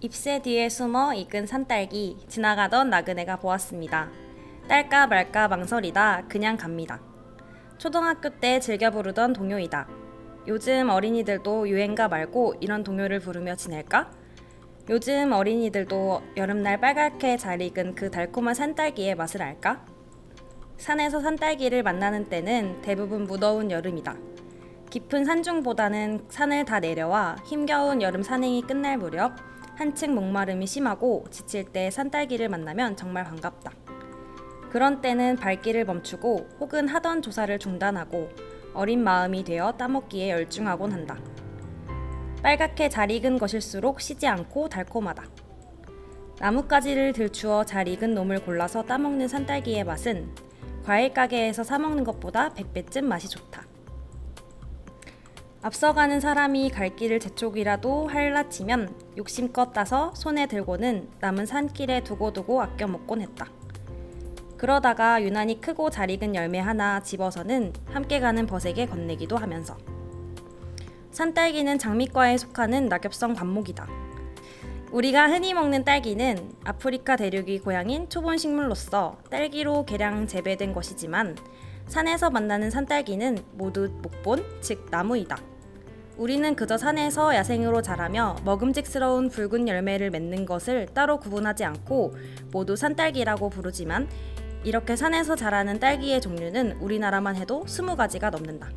잎새 뒤에 숨어 익은 산딸기 지나가던 나그네가 보았습니다. 딸까 말까 망설이다 그냥 갑니다. 초등학교 때 즐겨 부르던 동요이다. 요즘 어린이들도 유행가 말고 이런 동요를 부르며 지낼까? 요즘 어린이들도 여름날 빨갛게 잘 익은 그 달콤한 산딸기의 맛을 알까? 산에서 산딸기를 만나는 때는 대부분 무더운 여름이다. 깊은 산중보다는 산을 다 내려와 힘겨운 여름 산행이 끝날 무렵 한층 목마름이 심하고 지칠 때 산딸기를 만나면 정말 반갑다. 그런 때는 발길을 멈추고 혹은 하던 조사를 중단하고 어린 마음이 되어 따먹기에 열중하곤 한다. 빨갛게 잘 익은 것일수록 시지 않고 달콤하다. 나뭇가지를 들추어 잘 익은 놈을 골라서 따먹는 산딸기의 맛은 과일 가게에서 사 먹는 것보다 100배쯤 맛이 좋다. 앞서가는 사람이 갈 길을 재촉이라도 할라치면 욕심껏 따서 손에 들고는 남은 산길에 두고두고 아껴 먹곤 했다. 그러다가 유난히 크고 잘 익은 열매 하나 집어서는 함께 가는 벗에게 건네기도 하면서 산딸기는 장미과에 속하는 낙엽성 관목이다. 우리가 흔히 먹는 딸기는 아프리카 대륙이 고향인 초본 식물로서 딸기로 개량 재배된 것이지만 산에서 만나는 산딸기는 모두 목본, 즉 나무이다. 우리는 그저 산에서 야생으로 자라며 먹음직스러운 붉은 열매를 맺는 것을 따로 구분하지 않고 모두 산딸기라고 부르지만 이렇게 산에서 자라는 딸기의 종류는 우리나라만 해도 20가지가 넘는다.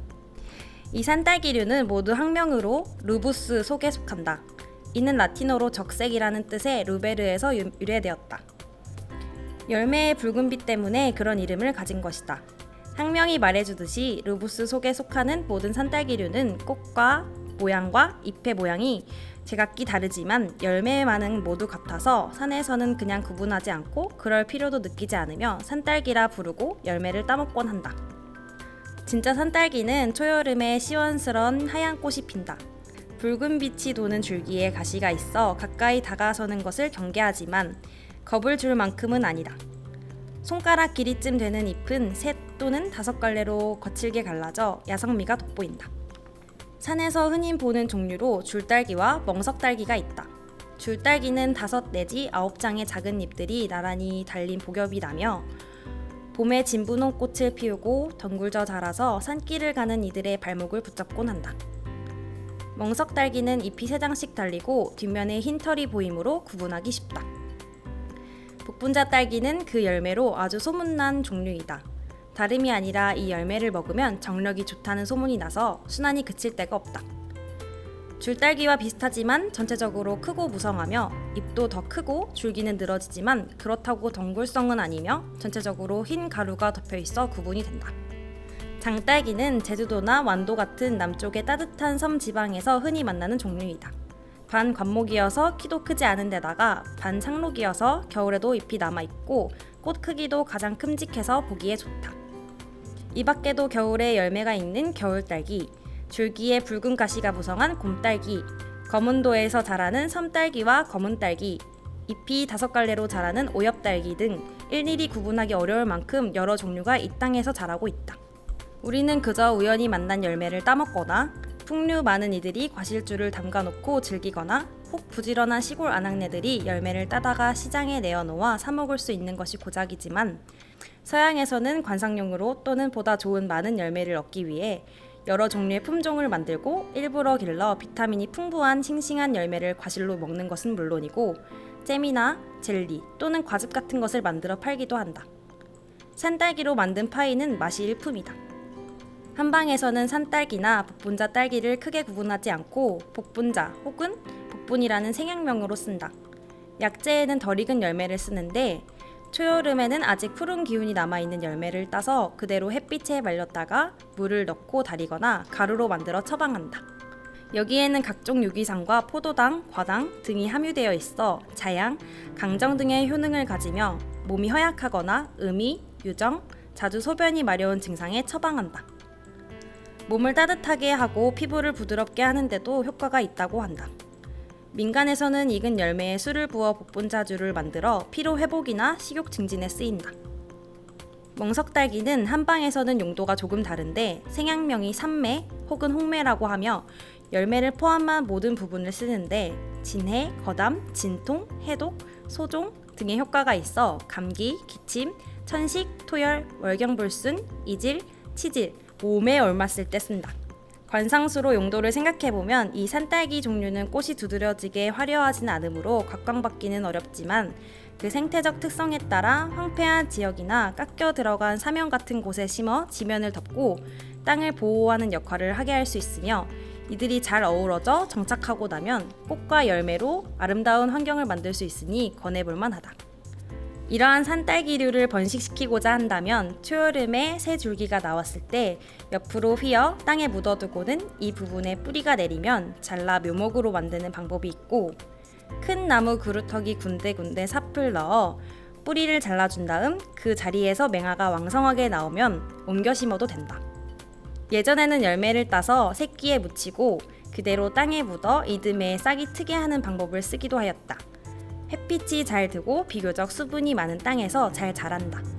이 산딸기류는 모두 학명으로 루부스 속에 속한다. 이는 라틴어로 적색이라는 뜻의 루베르에서 유- 유래되었다. 열매의 붉은빛 때문에 그런 이름을 가진 것이다. 학명이 말해주듯이 루부스 속에 속하는 모든 산딸기류는 꽃과 모양과 잎의 모양이 제각기 다르지만 열매만은 모두 같아서 산에서는 그냥 구분하지 않고 그럴 필요도 느끼지 않으며 산딸기라 부르고 열매를 따먹곤 한다. 진짜 산딸기는 초여름에 시원스런 하얀 꽃이 핀다. 붉은 빛이 도는 줄기에 가시가 있어 가까이 다가서는 것을 경계하지만 겁을 줄 만큼은 아니다. 손가락 길이쯤 되는 잎은 셋 또는 다섯 갈래로 거칠게 갈라져 야성미가 돋보인다. 산에서 흔히 보는 종류로 줄딸기와 멍석딸기가 있다. 줄딸기는 다섯 내지 아홉 장의 작은 잎들이 나란히 달린 복엽이 나며 봄에 진분홍 꽃을 피우고 덩굴져 자라서 산길을 가는 이들의 발목을 붙잡곤 한다. 멍석딸기는 잎이 세 장씩 달리고 뒷면에 흰 털이 보이므로 구분하기 쉽다. 복분자 딸기는 그 열매로 아주 소문난 종류이다. 다름이 아니라 이 열매를 먹으면 정력이 좋다는 소문이 나서 순환이 그칠 데가 없다. 줄딸기와 비슷하지만 전체적으로 크고 무성하며 잎도 더 크고 줄기는 늘어지지만 그렇다고 덩굴성은 아니며 전체적으로 흰 가루가 덮여 있어 구분이 된다. 장딸기는 제주도나 완도 같은 남쪽의 따뜻한 섬 지방에서 흔히 만나는 종류이다. 반 관목이어서 키도 크지 않은 데다가 반 상록이어서 겨울에도 잎이 남아 있고 꽃 크기도 가장 큼직해서 보기에 좋다. 이 밖에도 겨울에 열매가 있는 겨울딸기, 줄기에 붉은 가시가 무성한 곰딸기, 검은도에서 자라는 섬딸기와 검은딸기, 잎이 다섯 갈래로 자라는 오엽딸기 등 일일이 구분하기 어려울 만큼 여러 종류가 이 땅에서 자라고 있다. 우리는 그저 우연히 만난 열매를 따먹거나 풍류 많은 이들이 과실주를 담가놓고 즐기거나 혹 부지런한 시골 아낙네들이 열매를 따다가 시장에 내어놓아 사 먹을 수 있는 것이 고작이지만 서양에서는 관상용으로 또는 보다 좋은 많은 열매를 얻기 위해 여러 종류의 품종을 만들고 일부러 길러 비타민이 풍부한 싱싱한 열매를 과실로 먹는 것은 물론이고 잼이나 젤리 또는 과즙 같은 것을 만들어 팔기도 한다. 산딸기로 만든 파이는 맛이 일품이다. 한방에서는 산딸기나 복분자 딸기를 크게 구분하지 않고 복분자 혹은 복분이라는 생약명으로 쓴다. 약재에는 덜 익은 열매를 쓰는데 초여름에는 아직 푸른 기운이 남아있는 열매를 따서 그대로 햇빛에 말렸다가 물을 넣고 달이거나 가루로 만들어 처방한다. 여기에는 각종 유기산과 포도당, 과당 등이 함유되어 있어 자양, 강정 등의 효능을 가지며 몸이 허약하거나 음이, 유정, 자주 소변이 마려운 증상에 처방한다. 몸을 따뜻하게 하고 피부를 부드럽게 하는데도 효과가 있다고 한다. 민간에서는 익은 열매에 술을 부어 복분자주를 만들어 피로 회복이나 식욕 증진에 쓰인다. 멍석딸기는 한방에서는 용도가 조금 다른데 생약명이 삼매 혹은 홍매라고 하며 열매를 포함한 모든 부분을 쓰는데 진해, 거담, 진통, 해독, 소종 등의 효과가 있어 감기, 기침, 천식, 토열, 월경불순, 이질, 치질, 몸에 옮았을 때 쓴다. 관상수로 용도를 생각해보면 이 산딸기 종류는 꽃이 두드러지게 화려하진 않으므로 각광받기는 어렵지만 그 생태적 특성에 따라 황폐한 지역이나 깎여 들어간 사면 같은 곳에 심어 지면을 덮고 땅을 보호하는 역할을 하게 할 수 있으며 이들이 잘 어우러져 정착하고 나면 꽃과 열매로 아름다운 환경을 만들 수 있으니 권해볼 만하다. 이러한 산딸기류를 번식시키고자 한다면 초여름에 새 줄기가 나왔을 때 옆으로 휘어 땅에 묻어두고는 이 부분에 뿌리가 내리면 잘라 묘목으로 만드는 방법이 있고 큰 나무 그루터기 군데군데 삽을 넣어 뿌리를 잘라준 다음 그 자리에서 맹아가 왕성하게 나오면 옮겨 심어도 된다. 예전에는 열매를 따서 새끼에 묻히고 그대로 땅에 묻어 이듬해 싹이 트게 하는 방법을 쓰기도 하였다. 햇빛이 잘 드고 비교적 수분이 많은 땅에서 잘 자란다.